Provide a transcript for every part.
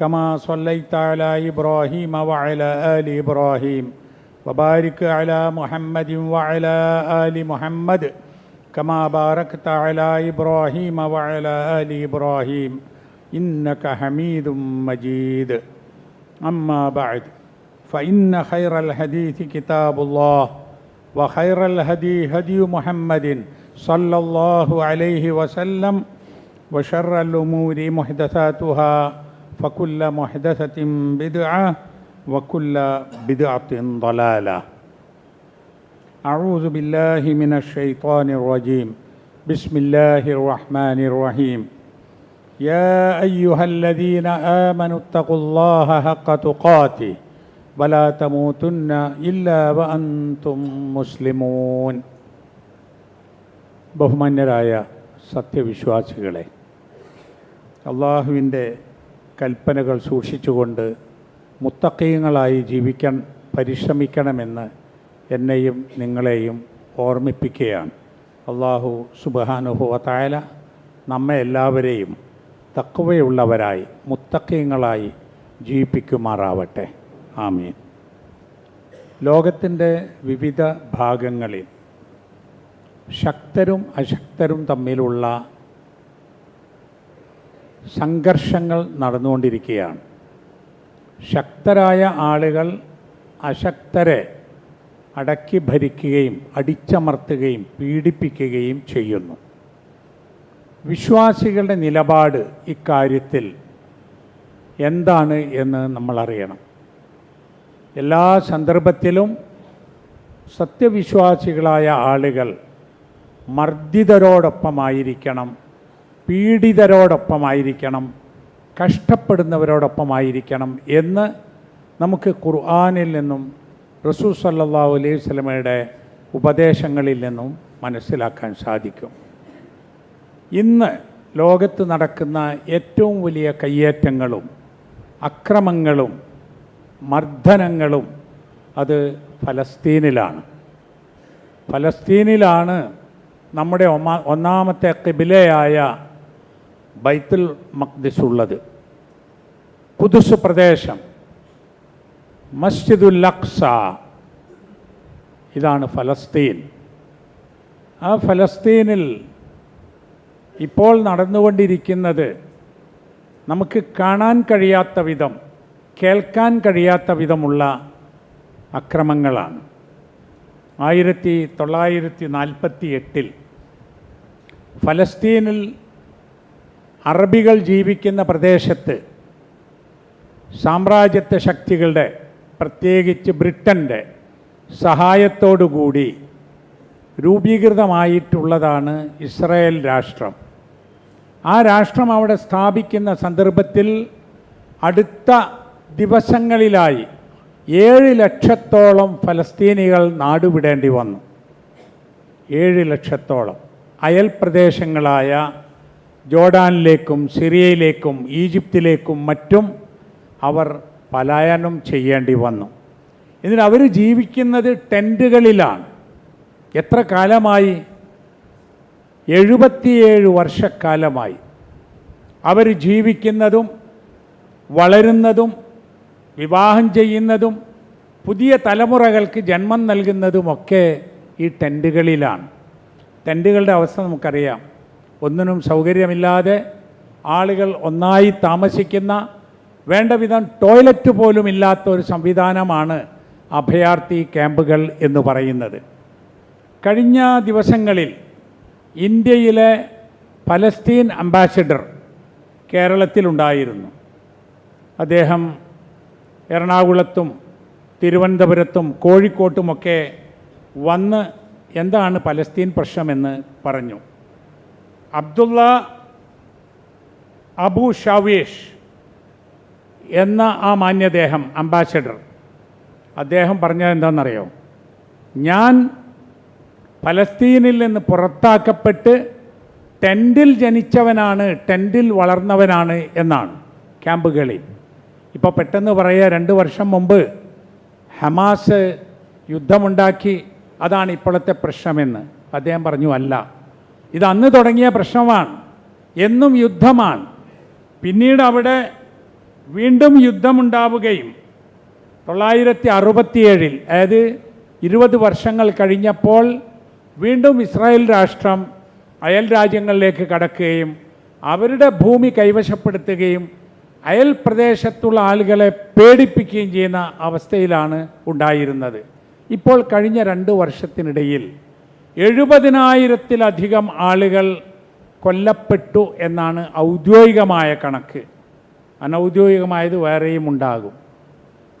كما صليت على ابراهيم وعلى ال ابراهيم وبارك على محمد وعلى ال محمد كما باركت على ابراهيم وعلى ال ابراهيم انك حميد مجيد اما بعد فان خير الحديث كتاب الله وخير الهدي هدي محمد صلى الله عليه وسلم وشر الامور محدثاتها فكل محدثه بدعه وكل بدعه ضلاله اعوذ بالله من الشيطان الرجيم بسم الله الرحمن الرحيم يا ايها الذين امنوا اتقوا الله حق تقاته ولا تموتن الا وانتم مسلمون ബഹുമാന്യരായ സത്യവിശ്വാസികളെ അള്ളാഹുവിൻ്റെ കൽപ്പനകൾ സൂക്ഷിച്ചുകൊണ്ട് മുത്തക്കയങ്ങളായി ജീവിക്കാൻ പരിശ്രമിക്കണമെന്ന് എന്നെയും നിങ്ങളെയും ഓർമ്മിപ്പിക്കുകയാണ്. അള്ളാഹു സുബാനുഹുവത്തായ നമ്മെ എല്ലാവരെയും തക്കവയുള്ളവരായി മുത്തക്കയങ്ങളായി ജീവിപ്പിക്കുമാറാവട്ടെ. ആമീൻ. ലോകത്തിന്റെ വിവിധ ഭാഗങ്ങളിൽ ശക്തരും അശക്തരും തമ്മിലുള്ള സംഘർഷങ്ങൾ നടന്നുകൊണ്ടിരിക്കുകയാണ്. ശക്തരായ ആളുകൾ അശക്തരെ അടക്കി ഭരിക്കുകയും അടിച്ചമർത്തുകയും പീഡിപ്പിക്കുകയും ചെയ്യുന്നു. വിശ്വാസികളുടെ നിലപാട് ഇക്കാര്യത്തിൽ എന്താണ് എന്ന് നമ്മളറിയണം. എല്ലാ സന്ദർഭത്തിലും സത്യവിശ്വാസികളായ ആളുകൾ മർദ്ദിതരോടൊപ്പമായിരിക്കണം പീഡിതരോടൊപ്പമായിരിക്കണം കഷ്ടപ്പെടുന്നവരോടൊപ്പമായിരിക്കണം എന്ന് നമുക്ക് ഖുർആാനിൽ നിന്നും റസൂ സല്ലാ അലൈഹി സ്വലമയുടെ ഉപദേശങ്ങളിൽ നിന്നും മനസ്സിലാക്കാൻ സാധിക്കും. ഇന്ന് ലോകത്ത് നടക്കുന്ന ഏറ്റവും വലിയ കയ്യേറ്റങ്ങളും അക്രമങ്ങളും മർദ്ദനങ്ങളും അത് ഫലസ്തീനിലാണ്. ഫലസ്തീനിലാണ് നമ്മുടെ ഒന്നാമത്തെ കിബിലയായ ബൈത്തുൽ മഖ്ദിസ് ഉള്ളത് കുതുസ് പ്രദേശം. മസ്ജിദുൽ അക്സ. ഇതാണ് ഫലസ്തീൻ. ആ ഫലസ്തീനിൽ ഇപ്പോൾ നടന്നുകൊണ്ടിരിക്കുന്നത് നമുക്ക് കാണാൻ കഴിയാത്ത വിധം കേൾക്കാൻ കഴിയാത്ത വിധമുള്ള അക്രമങ്ങളാണ്. ആയിരത്തി തൊള്ളായിരത്തി നാൽപ്പത്തി എട്ടിൽ ഫലസ്തീനിൽ അറബികൾ ജീവിക്കുന്ന പ്രദേശത്ത് സാമ്രാജ്യത്വ ശക്തികളുടെ പ്രത്യേകിച്ച് ബ്രിട്ടന്റെ സഹായത്തോടുകൂടി രൂപീകൃതമായിട്ടുള്ളതാണ് ഇസ്രായേൽ രാഷ്ട്രം. ആ രാഷ്ട്രം അവിടെ സ്ഥാപിക്കുന്ന സന്ദർഭത്തിൽ അടുത്ത ദിവസങ്ങളിലായി ഏഴ് ലക്ഷത്തോളം ഫലസ്തീനികൾ നാടുവിടേണ്ടി വന്നു. ഏഴ് ലക്ഷത്തോളം അയൽ പ്രദേശങ്ങളായ ജോർഡാനിലേക്കും സിറിയയിലേക്കും ഈജിപ്തിലേക്കും മറ്റും അവർ പലായനം ചെയ്യേണ്ടി വന്നു. എന്നിട്ട് അവർ ജീവിക്കുന്നത് ടെന്റുകളിലാണ് എത്ര കാലമായി? എഴുപത്തിയേഴ് വർഷക്കാലമായി. അവർ ജീവിക്കുന്നതും വളരുന്നതും വിവാഹം ചെയ്യുന്നതും പുതിയ തലമുറകൾക്ക് ജന്മം നൽകുന്നതുമൊക്കെ ഈ ടെന്റുകളിലാണ് ടെന്റുകളുടെ അവസ്ഥ നമുക്കറിയാം. ഒന്നിനും സൗകര്യമില്ലാതെ ആളുകൾ ഒന്നായി താമസിക്കുന്ന വേണ്ട വിധം ടോയ്ലറ്റ് പോലും ഇല്ലാത്ത ഒരു സംവിധാനമാണ് അഭയാർത്ഥി ക്യാമ്പുകൾ എന്ന് പറയുന്നത്. കഴിഞ്ഞ ദിവസങ്ങളിൽ ഇന്ത്യയിലെ പലസ്തീൻ അംബാസിഡർ കേരളത്തിലുണ്ടായിരുന്നു. അദ്ദേഹം എറണാകുളത്തും തിരുവനന്തപുരത്തും കോഴിക്കോട്ടുമൊക്കെ വന്ന് എന്താണ് പലസ്തീൻ പ്രശ്നമെന്ന് പറഞ്ഞു. അബ്ദുള്ള അബു ഷാവേഷ് എന്ന ആ മാന്യദേഹം അംബാസഡർ. അദ്ദേഹം പറഞ്ഞത് എന്താണെന്നറിയോ? ഞാൻ ഫലസ്തീനിൽ നിന്ന് പുറത്താക്കപ്പെട്ട് ടെന്റിൽ ജനിച്ചവനാണ് ടെന്റിൽ വളർന്നവനാണ് എന്നാണ് ക്യാമ്പുകളിൽ. ഇപ്പോൾ പെട്ടെന്ന് പറയുക രണ്ട് വർഷം മുമ്പ് ഹമാസ് യുദ്ധമുണ്ടാക്കി അതാണ് ഇപ്പോഴത്തെ പ്രശ്നമെന്ന് അദ്ദേഹം പറഞ്ഞു അല്ല. ഇത് അന്ന് തുടങ്ങിയ പ്രശ്നമാണ്. എന്നും യുദ്ധമാണ്. പിന്നീട് അവിടെ വീണ്ടും യുദ്ധമുണ്ടാവുകയും തൊള്ളായിരത്തി അറുപത്തിയേഴിൽ അതായത് ഇരുപത് വർഷങ്ങൾ കഴിഞ്ഞപ്പോൾ വീണ്ടും ഇസ്രായേൽ രാഷ്ട്രം അയൽ രാജ്യങ്ങളിലേക്ക് കടക്കുകയും അവരുടെ ഭൂമി കൈവശപ്പെടുത്തുകയും അയൽ പ്രദേശത്തുള്ള ആളുകളെ പേടിപ്പിക്കുകയും ചെയ്യുന്ന അവസ്ഥയിലാണ് ഉണ്ടായിരുന്നത്. ഇപ്പോൾ കഴിഞ്ഞ രണ്ട് വർഷത്തിനിടയിൽ എഴുപതിനായിരത്തിലധികം ആളുകൾ കൊല്ലപ്പെട്ടു എന്നാണ് ഔദ്യോഗികമായ കണക്ക്. അനൗദ്യോഗികമായത് വേറെയും ഉണ്ടാകും.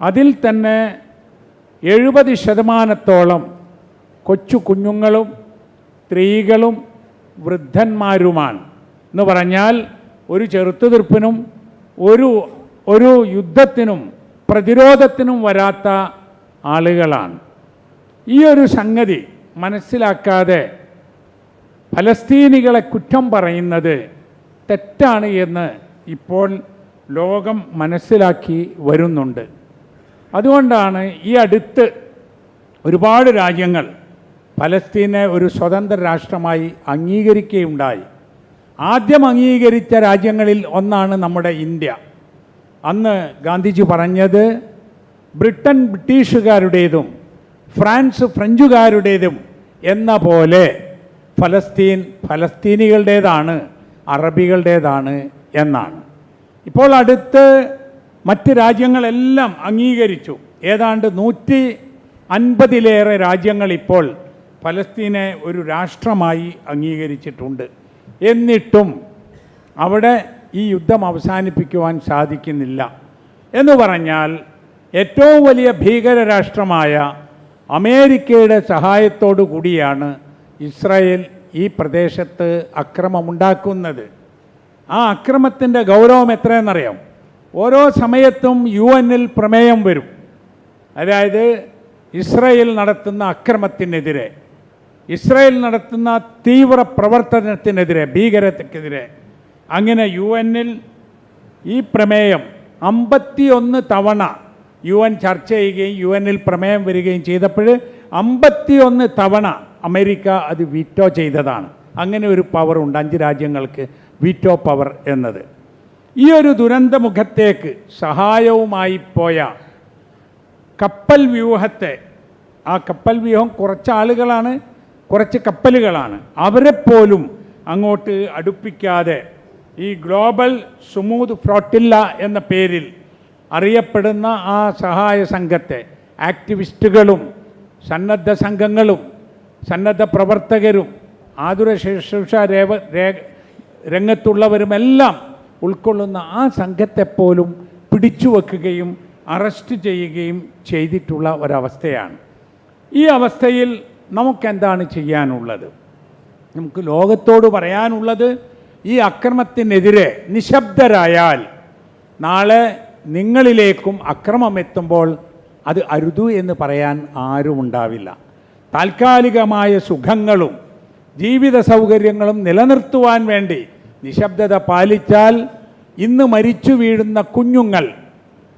അതിൽ തന്നെ എഴുപത് ശതമാനത്തോളം കൊച്ചു കുഞ്ഞുങ്ങളും സ്ത്രീകളും വൃദ്ധന്മാരുമാണ്. എന്ന് പറഞ്ഞാൽ ഒരു ചെറുത്തുതീർപ്പിനും ഒരു ഒരു യുദ്ധത്തിനും പ്രതിരോധത്തിനും വരാത്ത ആളുകളാണ്. ഈ ഒരു സംഗതി മനസ്സിലാക്കാതെ ഫലസ്തീനികളെ കുറ്റം പറയുന്നത് തെറ്റാണ് എന്ന് ഇപ്പോൾ ലോകം മനസ്സിലാക്കി വരുന്നുണ്ട്. അതുകൊണ്ടാണ് ഈ അടുത്ത് ഒരുപാട് രാജ്യങ്ങൾ ഫലസ്തീനെ ഒരു സ്വതന്ത്ര രാഷ്ട്രമായി അംഗീകരിക്കുകയുണ്ടായി. ആദ്യം അംഗീകരിച്ച രാജ്യങ്ങളിൽ ഒന്നാണ് നമ്മുടെ ഇന്ത്യ. അന്ന് ഗാന്ധിജി പറഞ്ഞത് ബ്രിട്ടൻ ബ്രിട്ടീഷുകാരുടേതും ഫ്രാൻസ് ഫ്രഞ്ചുകാരുടേതും എന്ന പോലെ ഫലസ്തീൻ ഫലസ്തീനികളുടേതാണ് അറബികളുടേതാണ് എന്നാണ്. ഇപ്പോൾ അടുത്ത് മറ്റ് രാജ്യങ്ങളെല്ലാം അംഗീകരിച്ചു. ഏതാണ്ട് നൂറ്റി അൻപതിലേറെ രാജ്യങ്ങൾ ഇപ്പോൾ ഫലസ്തീനെ ഒരു രാഷ്ട്രമായി അംഗീകരിച്ചിട്ടുണ്ട്. എന്നിട്ടും അവിടെ ഈ യുദ്ധം അവസാനിപ്പിക്കുവാൻ സാധിക്കുന്നില്ല. എന്ന് പറഞ്ഞാൽ ഏറ്റവും വലിയ ഭീകര രാഷ്ട്രമായ അമേരിക്കയുടെ സഹായത്തോടു കൂടിയാണ് ഇസ്രായേൽ ഈ പ്രദേശത്ത് അക്രമമുണ്ടാക്കുന്നത്. ആ അക്രമത്തിന്റെ ഗൗരവം എത്രയെന്നറിയാം ഓരോ സമയത്തും യു എന്നിൽ പ്രമേയം വരും. അതായത് ഇസ്രായേൽ നടത്തുന്ന അക്രമത്തിനെതിരെ ഇസ്രായേൽ നടത്തുന്ന തീവ്ര പ്രവർത്തനത്തിനെതിരെ ഭീകരതയ്ക്കെതിരെ. അങ്ങനെ യു എന്നിൽ ഈ പ്രമേയം അമ്പത്തിയൊന്ന് തവണ യു എൻ ചർച്ച ചെയ്യുകയും യു എന്നിൽ പ്രമേയം വരികയും ചെയ്തപ്പോൾ അമ്പത്തിയൊന്ന് തവണ അമേരിക്ക അത് വിറ്റോ ചെയ്തതാണ്. അങ്ങനെ ഒരു പവർ ഉണ്ട് അഞ്ച് രാജ്യങ്ങൾക്ക് വിറ്റോ പവർ എന്നത്. ഈ ഒരു ദുരന്തമുഖത്തേക്ക് സഹായവുമായി പോയ കപ്പൽ വ്യൂഹത്തെ ആ കപ്പൽ വ്യൂഹം കുറച്ച് ആളുകളാണ് കുറച്ച് കപ്പലുകളാണ്. അവരെപ്പോലും അങ്ങോട്ട് അടുപ്പിക്കാതെ ഈ ഗ്ലോബൽ സുമൂത് ഫ്രോട്ടില്ല എന്ന പേരിൽ അറിയപ്പെടുന്ന ആ സഹായ സംഘത്തെ ആക്ടിവിസ്റ്റുകളും സന്നദ്ധ സംഘങ്ങളും സന്നദ്ധ പ്രവർത്തകരും ആതുര ശുശ്രൂഷ രേവ രംഗത്തുള്ളവരുമെല്ലാം ഉൾക്കൊള്ളുന്ന ആ സംഘത്തെപ്പോലും പിടിച്ചു വെക്കുകയും അറസ്റ്റ് ചെയ്യുകയും ചെയ്തിട്ടുള്ള ഒരവസ്ഥയാണ്. ഈ അവസ്ഥയിൽ നമുക്കെന്താണ് ചെയ്യാനുള്ളത്? നമുക്ക് ലോകത്തോട് പറയാനുള്ളത് ഈ അക്രമത്തിനെതിരെ നിശബ്ദരായാൽ നാളെ നിങ്ങളിലേക്കും അക്രമം എത്തുമ്പോൾ അത് അരുതു എന്ന് പറയാൻ ആരും ഉണ്ടാവില്ല. താൽക്കാലികമായ സുഖങ്ങളും ജീവിത സൗകര്യങ്ങളും നിലനിർത്തുവാൻ വേണ്ടി നിശബ്ദത പാലിച്ചാൽ ഇന്ന് മരിച്ചു വീഴുന്ന കുഞ്ഞുങ്ങൾ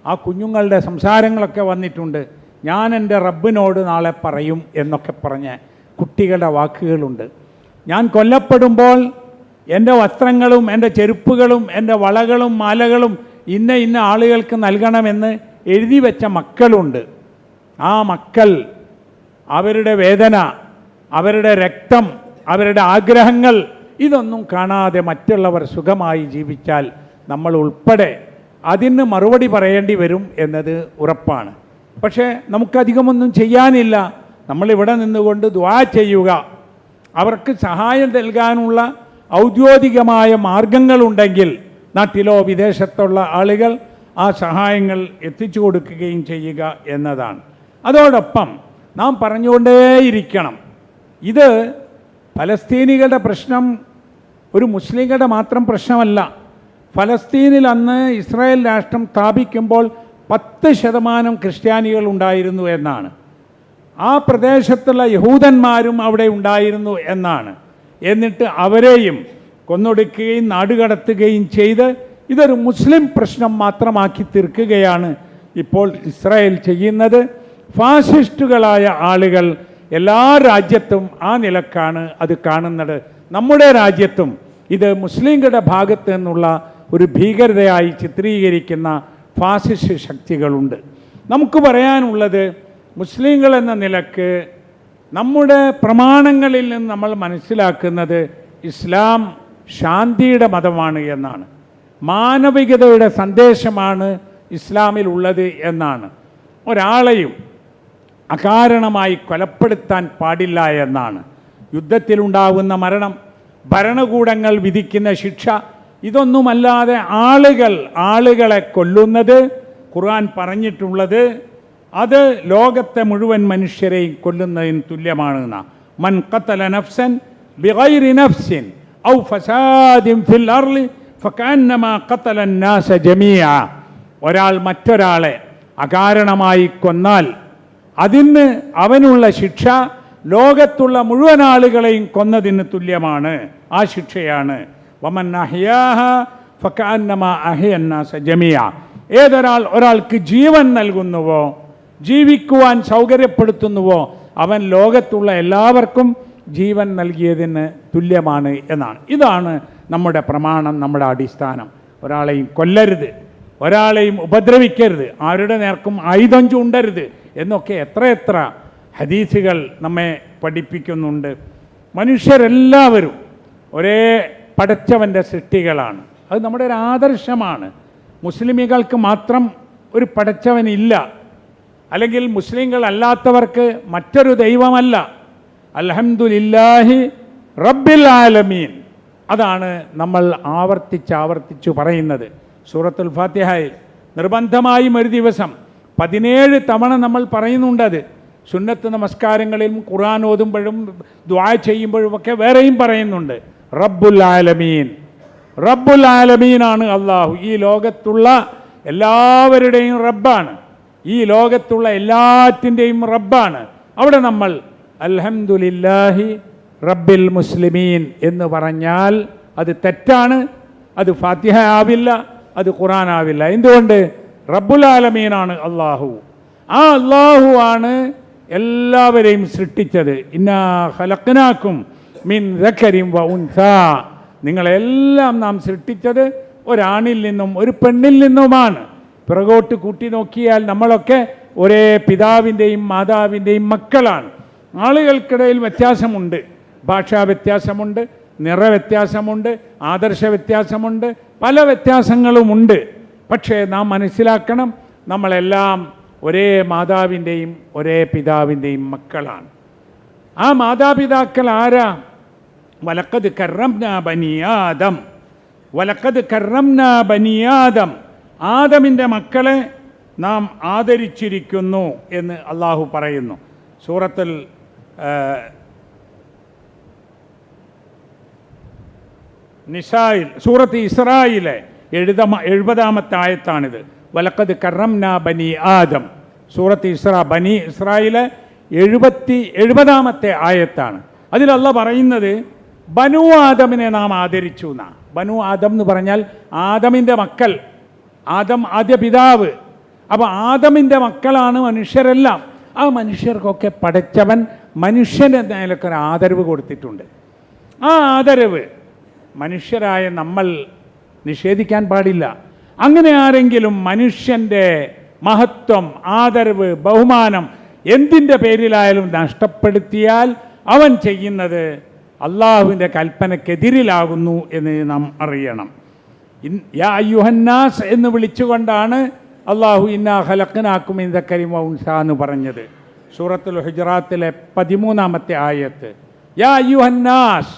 ആ കുഞ്ഞുങ്ങളുടെ സംസാരങ്ങളൊക്കെ വന്നിട്ടുണ്ട്. ഞാൻ എന്റെ റബ്ബിനോട് നാളെ പറയും എന്നൊക്കെ പറഞ്ഞ് കുട്ടികളുടെ വാക്കുകളുണ്ട്. ഞാൻ കൊല്ലപ്പെടുമ്പോൾ എന്റെ വസ്ത്രങ്ങളും എന്റെ ചെരുപ്പുകളും എന്റെ വളകളും മാലകളും ഇന്ന ഇന്ന ആളുകൾക്ക് നൽകണമെന്ന് എഴുതി വെച്ച മക്കളുണ്ട്. ആ മക്കൾ അവരുടെ വേദന അവരുടെ രക്തം അവരുടെ ആഗ്രഹങ്ങൾ ഇതൊന്നും കാണാതെ മറ്റുള്ളവർ സുഖമായി ജീവിച്ചാൽ നമ്മൾ ഉൾപ്പെടെ അതിന് മറുപടി പറയേണ്ടി വരും എന്നത് ഉറപ്പാണ്. പക്ഷേ നമുക്കധികമൊന്നും ചെയ്യാനില്ല. നമ്മളിവിടെ നിന്നുകൊണ്ട് ദ്വാ ചെയ്യുക. അവർക്ക് സഹായം നൽകാനുള്ള ഔദ്യോഗികമായ മാർഗങ്ങളുണ്ടെങ്കിൽ നാട്ടിലോ വിദേശത്തുള്ള ആളുകൾ ആ സഹായങ്ങൾ എത്തിച്ചു കൊടുക്കുകയും ചെയ്യുക എന്നതാണ്. അതോടൊപ്പം നാം പറഞ്ഞുകൊണ്ടേയിരിക്കണം ഇത് ഫലസ്തീനികളുടെ പ്രശ്നം ഒരു മുസ്ലിങ്ങളുടെ മാത്രം പ്രശ്നമല്ല. ഫലസ്തീനിൽ അന്ന് ഇസ്രായേൽ രാഷ്ട്രം സ്ഥാപിക്കുമ്പോൾ പത്ത് ശതമാനം ക്രിസ്ത്യാനികൾ ഉണ്ടായിരുന്നു എന്നാണ്. ആ പ്രദേശത്തുള്ള യഹൂദന്മാരും അവിടെ ഉണ്ടായിരുന്നു എന്നാണ്. എന്നിട്ട് അവരെയും കൊന്നൊടുക്കുകയും നാടുകടത്തുകയും ചെയ്ത് ഇതൊരു മുസ്ലിം പ്രശ്നം മാത്രമാക്കി തീർക്കുകയാണ് ഇപ്പോൾ ഇസ്രായേൽ ചെയ്യുന്നത്. ഫാസിസ്റ്റുകളായ ആളുകൾ എല്ലാ രാജ്യത്തും ആ നിലക്കാണ് അത് കാണുന്നത്. നമ്മുടെ രാജ്യത്തും ഇത് മുസ്ലിങ്ങളുടെ ഭാഗത്ത് നിന്നുള്ള ഒരു ഭീകരതയായി ചിത്രീകരിക്കുന്ന ഫാസിസ്റ്റ് ശക്തികളുണ്ട്. നമുക്ക് പറയാനുള്ളത് മുസ്ലിങ്ങൾ എന്ന നിലയ്ക്ക് നമ്മുടെ പ്രമാണങ്ങളിൽ നിന്ന് നമ്മൾ മനസ്സിലാക്കുന്നത് ഇസ്ലാം ശാന്തിയുടെ മതമാണ് എന്നാണ്. മാനവികതയുടെ സന്ദേശമാണ് ഇസ്ലാമിൽ ഉള്ളത് എന്നാണ്. ഒരാളെയും അകാരണമായി കൊലപ്പെടുത്താൻ പാടില്ല എന്നാണ്. യുദ്ധത്തിലുണ്ടാവുന്ന മരണം ഭരണകൂടങ്ങൾ വിധിക്കുന്ന ശിക്ഷ ഇതൊന്നുമല്ലാതെ ആളുകൾ ആളുകളെ കൊല്ലുന്നത് ഖുർആൻ പറഞ്ഞിട്ടുള്ളത് അത് ലോകത്തെ മുഴുവൻ മനുഷ്യരെയും കൊല്ലുന്നതിന് തുല്യമാണെന്നാണ് മൻ ഖത്തല നഫ്സൻ ബിഗൈരി നഫ്സിൻ. ഔ ഫസാദിം ഫിൽ അർലി ഫക്കാന്നമാ ഖത്തലന്നാസ ജമീഅ. ഒരാൾ മറ്റൊരാളെ അകാരണമായി കൊന്നാൽ അതിന് അവനുള്ള ശിക്ഷ ലോകത്തുള്ള മുഴുവൻ ആളുകളെയും കൊന്നതിന് തുല്യമാണ്. ആ ശിക്ഷയാണ്. വമൻ അഹിയാഹ ഫക്കാന്നമ അഹിയന്നാസ ജമിയ ഏതൊരാൾ ഒരാൾക്ക് ജീവൻ നൽകുന്നുവോ ജീവിക്കുവാൻ സൗകര്യപ്പെടുത്തുന്നുവോ അവൻ ലോകത്തുള്ള എല്ലാവർക്കും ജീവൻ നൽകിയതിന് തുല്യമാണ് എന്നാണ്. ഇതാണ് നമ്മുടെ പ്രമാണം നമ്മുടെ അടിസ്ഥാനം. ഒരാളെയും കൊല്ലരുത്. ഒരാളെയും ഉപദ്രവിക്കരുത്. ആരുടെ നേർക്കും ആയുധം ചൂണ്ടരുത് എന്നൊക്കെ എത്രയെത്ര ഹദീസുകൾ നമ്മെ പഠിപ്പിക്കുന്നുണ്ട്. മനുഷ്യരെല്ലാവരും ഒരേ പടച്ചവന്റെ സൃഷ്ടികളാണ്. അത് നമ്മുടെ ഒരു ആദർശമാണ്. മുസ്ലിമികൾക്ക് മാത്രം ഒരു പടച്ചവനില്ല. അല്ലെങ്കിൽ മുസ്ലിങ്ങൾ അല്ലാത്തവർക്ക് മറ്റൊരു ദൈവമല്ല. അൽഹംദുലില്ലാഹി റബ്ബിൽ ആലമീൻ. അതാണ് നമ്മൾ ആവർത്തിച്ചാവർത്തിച്ചു പറയുന്നത്. സൂറത്തുൽ ഫാത്തിഹയിൽ നിർബന്ധമായും ഒരു ദിവസം പതിനേഴ് തവണ നമ്മൾ പറയുന്നുണ്ടത് സുന്നത്ത് നമസ്കാരങ്ങളിലും ഖുർആൻ ഓതുമ്പോഴും ദ്വാ ചെയ്യുമ്പോഴും ഒക്കെ വേറെയും പറയുന്നുണ്ട്. റബ്ബുൽ ആലമീൻ. റബ്ബുൽ ആലമീനാണ് അള്ളാഹു ഈ ലോകത്തുള്ള എല്ലാവരുടെയും റബ്ബാണ്. ഈ ലോകത്തുള്ള എല്ലാറ്റിന്റെയും റബ്ബാണ്. അവിടെ നമ്മൾ അൽഹംദുലില്ലാഹി റബ്ബിൽ മുസ്ലിമീൻ എന്ന് പറഞ്ഞാൽ അത് തെറ്റാണ് അത് ഫാത്തിഹ ആവില്ല അത് ഖുറാൻ ആവില്ല. എന്തുകൊണ്ട്? റബ്ബുൽ ആലമീനാണ് അള്ളാഹു ആ അള്ളാഹു ആണ് എല്ലാവരെയും സൃഷ്ടിച്ചത്. ഇന്നാ ഹലക്കനാക്കും മിൻ ദക്കരിം വ ഉൻസാ. നിങ്ങളെല്ലാം നാം സൃഷ്ടിച്ചത് ഒരാണിൽ നിന്നും ഒരു പെണ്ണിൽ നിന്നുമാണ്. പിറകോട്ട് കൂട്ടി നോക്കിയാൽ നമ്മളൊക്കെ ഒരേ പിതാവിന്റെയും മാതാവിന്റെയും മക്കളാണ്. ആളുകൾക്കിടയിൽ വ്യത്യാസമുണ്ട്. ഭാഷാ വ്യത്യാസമുണ്ട് നിറ വ്യത്യാസമുണ്ട് ആദർശ വ്യത്യാസമുണ്ട് പല വ്യത്യാസങ്ങളുമുണ്ട്. പക്ഷേ നാം മനസ്സിലാക്കണം നമ്മളെല്ലാം ഒരേ മാതാവിന്റെയും ഒരേ പിതാവിന്റെയും മക്കളാണ്. ആ മാതാപിതാക്കൾ ആരാ? വലക്കത് കറംന ബനിയാദം വലക്കത് കറംന ബനിയാദം ആദമിന്റെ മക്കളെ നാം ആദരിച്ചിരിക്കുന്നു എന്ന് അള്ളാഹു പറയുന്നു. സൂറത്തിൽ ആ, നിസായിൽ സൂറത്ത് ഇസ്രായിലെ എഴുതമ എഴുപതാമത്തെ ആയത്താണിത്. വലക്കത് കറംന ബനി ആദം. സൂറത്ത് ഇസ്ര ബനി ഇസ്രായിലെ എഴുപത്തി എഴുപതാമത്തെ ആയത്താണ്. അതിലല്ല പറയുന്നത് ബനു ആദമിനെ നാം ആദരിച്ചു എന്നാ. ബനു ആദം എന്ന് പറഞ്ഞാൽ ആദമിന്റെ മക്കൾ ആദം ആദ്യ പിതാവ്. അപ്പോൾ ആദമിന്റെ മക്കളാണ് മനുഷ്യരെല്ലാം. ആ മനുഷ്യർക്കൊക്കെ പടച്ചവൻ മനുഷ്യന്റെ നിലയ്ക്ക് ഒരു ആദരവ് കൊടുത്തിട്ടുണ്ട്. ആ ആദരവ് മനുഷ്യരായ നമ്മൾ നിഷേധിക്കാൻ പാടില്ല. അങ്ങനെ ആരെങ്കിലും മനുഷ്യന്റെ മഹത്വം ആദരവ് ബഹുമാനം എന്തിന്റെ പേരിലായാലും നഷ്ടപ്പെടുത്തിയാൽ അവൻ ചെയ്യുന്നത് അള്ളാഹുവിന്റെ കൽപ്പനക്കെതിരിലാകുന്നു എന്ന് നാം അറിയണം. ഇൻ- യാ അയ്യുഹന്നാസ് എന്ന് വിളിച്ചുകൊണ്ടാണ് അള്ളാഹു ഇന്നാ ഹലക്കനാക്കും ഉൻസ എന്ന് പറഞ്ഞത്. സൂറത്തുൽ ഹുജറാത്തിലെ പതിമൂന്നാമത്തെ ആയത്ത്. യാ യു ഹന്നാസ്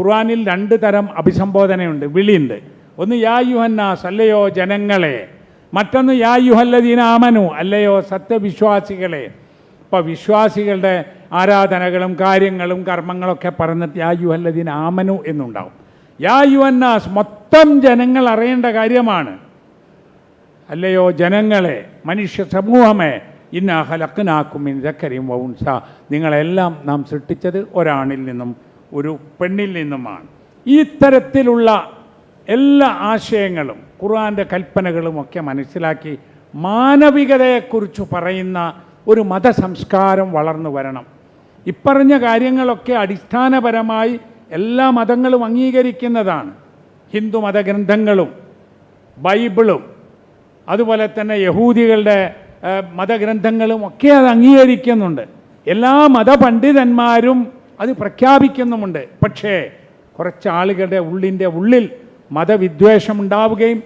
ഖുർആാനിൽ രണ്ട് തരം അഭിസംബോധനയുണ്ട് വിളിയുണ്ട്. ഒന്ന് യാ യു ഹന്നാസ് അല്ലയോ ജനങ്ങളെ. മറ്റൊന്ന് യാ യുഹല്ലദീന ആമനു അല്ലയോ സത്യവിശ്വാസികളെ. ഇപ്പോൾ വിശ്വാസികളുടെ ആരാധനകളും കാര്യങ്ങളും കർമ്മങ്ങളൊക്കെ പറഞ്ഞിട്ട് യാ യുഹല്ലദീന ആമനു എന്നുണ്ടാവും. യാ യുവന്നാസ് മൊത്തം ജനങ്ങൾ അറിയേണ്ട കാര്യമാണ്. അല്ലയോ ജനങ്ങളെ മനുഷ്യ സമൂഹമേ ഇന്ന ഹലക്കനാക്കും ഇൻസക്കരിയും വൗൻസ നിങ്ങളെല്ലാം നാം സൃഷ്ടിച്ചത് ഒരാണിൽ നിന്നും ഒരു പെണ്ണിൽ നിന്നുമാണ്. ഈ തരത്തിലുള്ള എല്ലാ ആശയങ്ങളും ഖുർആന്റെ കൽപ്പനകളും ഒക്കെ മനസ്സിലാക്കി മാനവികതയെക്കുറിച്ച് പറയുന്ന ഒരു മതസംസ്കാരം വളർന്നു വരണം. ഇപ്പറഞ്ഞ കാര്യങ്ങളൊക്കെ അടിസ്ഥാനപരമായി എല്ലാ മതങ്ങളും അംഗീകരിക്കുന്നതാണ്. ഹിന്ദു മതഗ്രന്ഥങ്ങളും ബൈബിളും അതുപോലെ തന്നെ യഹൂദികളുടെ മതഗ്രന്ഥങ്ങളും ഒക്കെ അത് അംഗീകരിക്കുന്നുണ്ട്. എല്ലാ മതപണ്ഡിതന്മാരും അത് പ്രഖ്യാപിക്കുന്നുമുണ്ട്. പക്ഷേ കുറച്ച് ആളുകളുടെ ഉള്ളിന്റെ ഉള്ളിൽ മതവിദ്വേഷം ഉണ്ടാവുകയും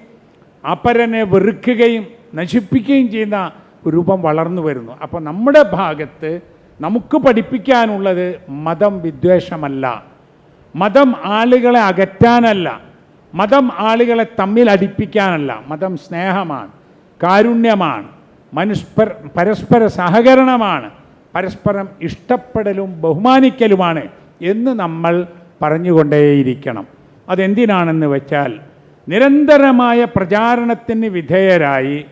അപരനെ വെറുക്കുകയും നശിപ്പിക്കുകയും ചെയ്യുന്ന രൂപം വളർന്നു വരുന്നു. അപ്പോൾ നമ്മുടെ ഭാഗത്ത് നമുക്ക് പഠിപ്പിക്കാനുള്ളത് മതം വിദ്വേഷമല്ല. മതം ആളുകളെ അകറ്റാനല്ല. മതം ആളുകളെ തമ്മിൽ അടിപ്പിക്കാനല്ല. മതം സ്നേഹമാണ് കാരുണ്യമാണ്. മനുഷ്പര പരസ്പര സഹകരണമാണ്. പരസ്പരം ഇഷ്ടപ്പെടലും ബഹുമാനിക്കലുമാണ് എന്ന് നമ്മൾ പറഞ്ഞുകൊണ്ടേയിരിക്കണം. അതെന്തിനാണെന്ന് വെച്ചാൽ നിരന്തരമായ പ്രചാരണത്തിന് വിധേയരായി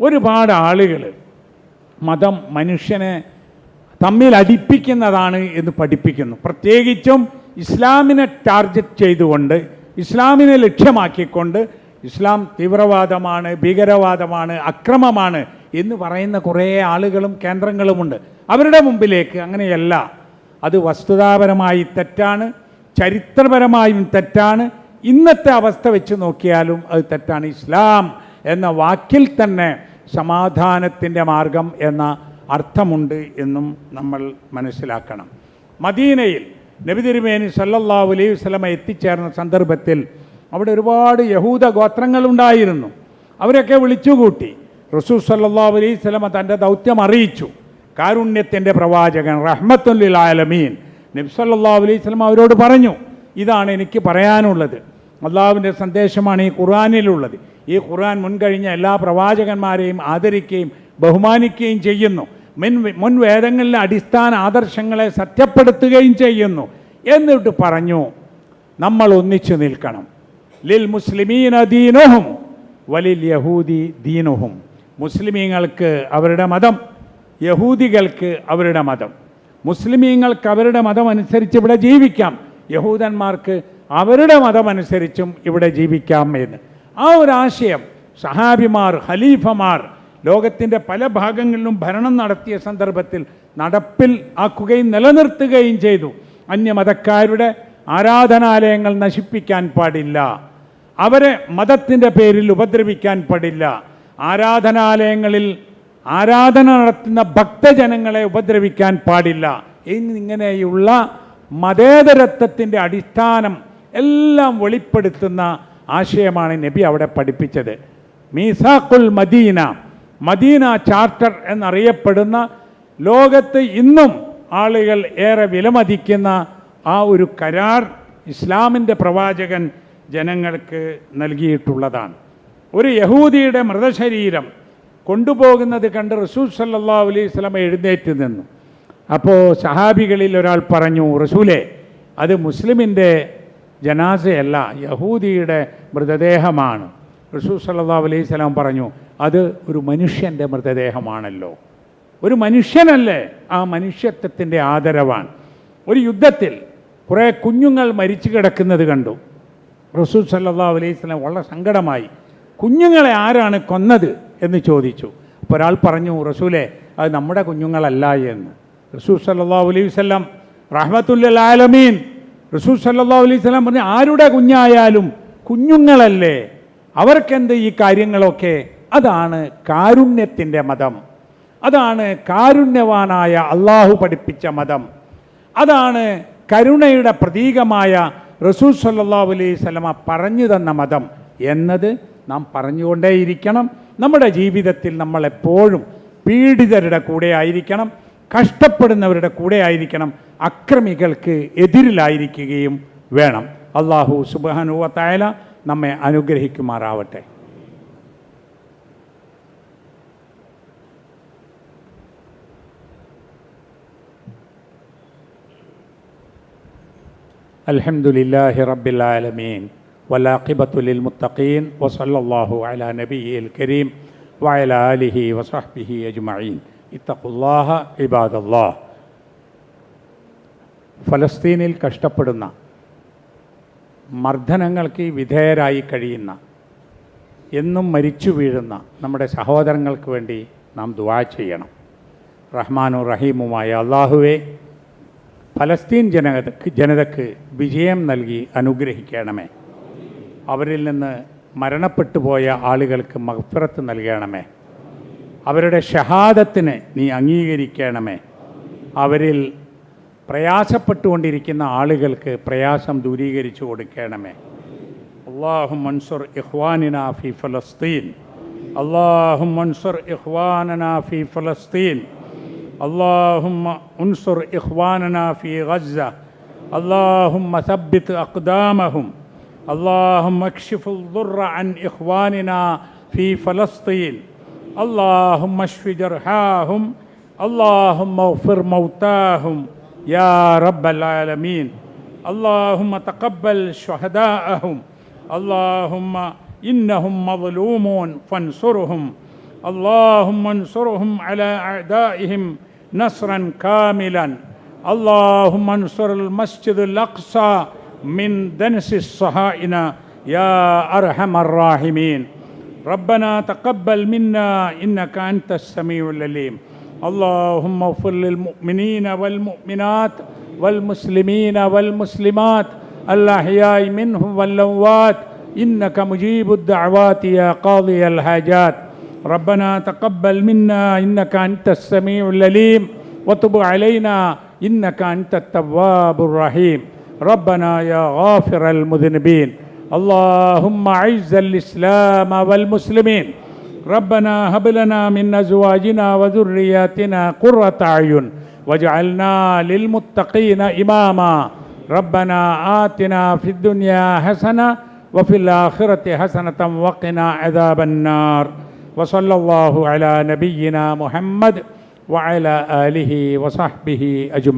ഒരുപാട് ആളുകൾ മതം മനുഷ്യനെ തമ്മിൽ അടിപ്പിക്കുന്നതാണ് എന്ന് പഠിപ്പിക്കുന്നു. പ്രത്യേകിച്ചും ഇസ്ലാമിനെ ടാർഗറ്റ് ചെയ്തുകൊണ്ട് ഇസ്ലാമിനെ ലക്ഷ്യമാക്കിക്കൊണ്ട് ഇസ്ലാം തീവ്രവാദമാണ് ഭീകരവാദമാണ് അക്രമമാണ് എന്ന് പറയുന്ന കുറേ ആളുകളും കേന്ദ്രങ്ങളുമുണ്ട് അവരുടെ മുമ്പിലേക്ക് അങ്ങനെയല്ല. അത് വസ്തുതാപരമായി തെറ്റാണ് ചരിത്രപരമായും തെറ്റാണ്. ഇന്നത്തെ അവസ്ഥ വെച്ച് നോക്കിയാലും അത് തെറ്റാണ്. ഇസ്ലാം എന്ന വാക്കിൽ തന്നെ സമാധാനത്തിന്റെ മാർഗം എന്ന അർത്ഥമുണ്ട് എന്നും നമ്മൾ മനസ്സിലാക്കണം. മദീനയിൽ നബി തിരുമേനി സല്ലല്ലാഹു അലൈഹി വസ്ലമ എത്തിച്ചേർന്ന സന്ദർഭത്തിൽ അവിടെ ഒരുപാട് യഹൂദ ഗോത്രങ്ങളുണ്ടായിരുന്നു. അവരൊക്കെ വിളിച്ചുകൂട്ടി. റസൂൽ സല്ലാ അലൈഹി തന്റെ ദൗത്യം അറിയിച്ചു. കാരുണ്യത്തിന്റെ പ്രവാചകൻ റഹ്മത്തുല്ലിൽ ആലമീൻ. നബി സല്ലല്ലാഹു അലൈഹി അവരോട് പറഞ്ഞു ഇതാണ് എനിക്ക് പറയാനുള്ളത്. അള്ളാഹുവിന്റെ സന്ദേശമാണ് ഈ ഖുർആാനിലുള്ളത്. ഈ ഖുർആൻ മുൻകഴിഞ്ഞ എല്ലാ പ്രവാചകന്മാരെയും ആദരിക്കുകയും ബഹുമാനിക്കുകയും ചെയ്യുന്നു. മുൻ മുൻ വേദങ്ങളിലെ അടിസ്ഥാന ആദർശങ്ങളെ സത്യപ്പെടുത്തുകയും ചെയ്യുന്നു. എന്നിട്ട് പറഞ്ഞു നമ്മൾ ഒന്നിച്ചു നിൽക്കണം. ലിൽ മുസ്ലിമീന ദീനുഹും വലിൽ യഹൂദി ദീനുഹും. മുസ്ലിമീങ്ങൾക്ക് അവരുടെ മതം യഹൂദികൾക്ക് അവരുടെ മതം. മുസ്ലിമീങ്ങൾക്ക് അവരുടെ മതം അനുസരിച്ച് ഇവിടെ ജീവിക്കാം. യഹൂദന്മാർക്ക് അവരുടെ മതമനുസരിച്ചും ഇവിടെ ജീവിക്കാം എന്ന്. ആ ഒരു ആശയം സഹാബിമാർ ഖലീഫമാർ ലോകത്തിന്റെ പല ഭാഗങ്ങളിലും ഭരണം നടത്തിയ സന്ദർഭത്തിൽ നടപ്പിൽ ആക്കുകയും നിലനിർത്തുകയും ചെയ്തു. അന്യമതക്കാരുടെ ആരാധനാലയങ്ങൾ നശിപ്പിക്കാൻ പാടില്ല. അവരെ മതത്തിന്റെ പേരിൽ ഉപദ്രവിക്കാൻ പാടില്ല. ആരാധനാലയങ്ങളിൽ ആരാധന നടത്തുന്ന ഭക്തജനങ്ങളെ ഉപദ്രവിക്കാൻ പാടില്ല. എന്നിങ്ങനെയുള്ള മതേതരത്വത്തിന്റെ അടിസ്ഥാനം എല്ലാം വെളിപ്പെടുത്തുന്ന ആശയമാണ് നബി അവിടെ പഠിപ്പിച്ചത്. മീസാഖുൽ മദീന മദീന ചാർട്ടർ എന്നറിയപ്പെടുന്ന ലോകത്ത് ഇന്നും ആളുകൾ ഏറെ വിലമതിക്കുന്ന ആ ഒരു കരാർ ഇസ്ലാമിന്റെ പ്രവാചകൻ ജനങ്ങൾക്ക് നൽകിയിട്ടുള്ളതാണ്. ഒരു യഹൂദിയുടെ മൃതശരീരം കൊണ്ടുപോകുന്നത് കണ്ട് റസൂൽ സല്ലാ അലൈഹി സ്വലമ എഴുന്നേറ്റ് നിന്നു. അപ്പോൾ സഹാബികളിൽ ഒരാൾ പറഞ്ഞു റസൂലെ അത് മുസ്ലിമിന്റെ ജനാസയല്ല യഹൂദിയുടെ മൃതദേഹമാണ്. റസൂൽ സല്ലാ അലൈഹി സ്വലാം പറഞ്ഞു അത് ഒരു മനുഷ്യന്റെ മൃതദേഹമാണല്ലോ. ഒരു മനുഷ്യനല്ലേ ആ മനുഷ്യത്വത്തിന്റെ ആദരവാണ്. ഒരു യുദ്ധത്തിൽ കുറേ കുഞ്ഞുങ്ങൾ മരിച്ചു കിടക്കുന്നത് കണ്ടു. റസൂൽ സല്ലാ അലൈഹി സ്വലം വളരെ സങ്കടമായി. കുഞ്ഞുങ്ങളെ ആരാണ് കൊന്നത് എന്ന് ചോദിച്ചു. അപ്പോൾ ഒരാൾ പറഞ്ഞു റസൂലെ അത് നമ്മുടെ കുഞ്ഞുങ്ങളല്ല എന്ന്. റസൂൽ സല്ലാ അലൈഹി വസല്ലം റഹ്മത്തുൽ ആലമീൻ. റസൂൽ സല്ലല്ലാഹു അലൈഹി വസല്ലം പറഞ്ഞു ആരുടെ കുഞ്ഞായാലും കുഞ്ഞുങ്ങളല്ലേ? അവർക്കെന്ത് ഈ കാര്യങ്ങളൊക്കെ? അതാണ് കാരുണ്യത്തിന്റെ മതം. അതാണ് കാരുണ്യവാനായ അള്ളാഹു പഠിപ്പിച്ച മതം. അതാണ് കരുണയുടെ പ്രതീകമായ റസൂൽ സല്ലല്ലാഹു അലൈഹി സ്വലമ പറഞ്ഞു തന്ന മതം. എന്നത് നാം പറഞ്ഞുകൊണ്ടേയിരിക്കണം. നമ്മുടെ ജീവിതത്തിൽ നമ്മളെപ്പോഴും പീഡിതരുടെ കൂടെ ആയിരിക്കണം. കഷ്ടപ്പെടുന്നവരുടെ കൂടെ ആയിരിക്കണം. അക്രമികൾക്ക് എതിരിലായിരിക്കുകയും വേണം. അള്ളാഹു സുബാനുവത്തായാല നമ്മെ അനുഗ്രഹിക്കുമാറാവട്ടെ. അലഹമുല്ലാഹി റബ്ബിൽ ആലമീൻ. വലാഖിബത്തുലിൽ മുത്തഖീൻ വസല്ലാഹു അലാ നബിയിൽ കരീം വയല ആലിഹി വസഹബിഹി അജ്മഈൻ ഇത്തഖുല്ലാഹ ഇബാദല്ലാഹ് ഫലസ്തീനിൽ കഷ്ടപ്പെടുന്ന മർദ്ദനങ്ങൾക്ക് വിധേയരായി കഴിയുന്ന എന്നും മരിച്ചു വീഴുന്ന നമ്മുടെ സഹോദരങ്ങൾക്ക് വേണ്ടി നാം ദുവാ ചെയ്യണം. റഹ്മാനു റഹീമുമായ അള്ളാഹുവേ ഫലസ്തീൻ ജനതക്ക് ജനതക്ക് വിജയം നൽകി അനുഗ്രഹിക്കണമേ. അവരിൽ നിന്ന് മരണപ്പെട്ടു പോയ ആളുകൾക്ക് മഹഫിറത്ത് നൽകണമേ അവരുടെ ഷഹാദത്തിന് നീ അംഗീകരിക്കണമേ അവരിൽ പ്രയാസപ്പെട്ടുകൊണ്ടിരിക്കുന്ന ആളുകൾക്ക് പ്രയാസം ദൂരീകരിച്ചു കൊടുക്കണമേ അള്ളാഹു മൻസുർ ഇഖ്വാനിന ഫി ഫലസ്തീൻ അള്ളാഹു മൻസുർ ഇഖ്വാനന ഫി ഫലസ്തീൻ اللهم انصر إخواننا في غزة اللهم ثبت أقدامهم اللهم اكشف الضر عن إخواننا في فلسطين. اللهم اشف جرحاهم. اللهم اغفر موتاهم. يا رب العالمين. اللهم تقبل شهداءهم. اللهم إنهم مظلومون فانصرهم. اللهم انصرهم على أعدائهم نصرا كاملا. اللهم انصر المسجد الأقصى من دنس الصهاينة يا أرحم الراحمين. ربنا تقبل منا إنك أنت السميع العليم. اللهم اغفر للمؤمنين والمؤمنات والمسلمين والمسلمات الأحياء منهم والأموات. إنك مجيب الدعوات يا قاضي الحاجات. ربنا تقبل منا إنك أنت السميع العليم. وتب علينا إنك أنت التواب الرحيم. ربنا يا غافر المذنبين. اللهم أعز الإسلام والمسلمين. ربنا هب لنا من أزواجنا وذرياتنا قرة أعين واجعلنا للمتقين إماما. ربنا آتنا في الدنيا حسنة وفي الآخرة حسنة وقنا عذاب النار. وصلى الله على نبينا محمد وعلى آله وصحبه أجمعين.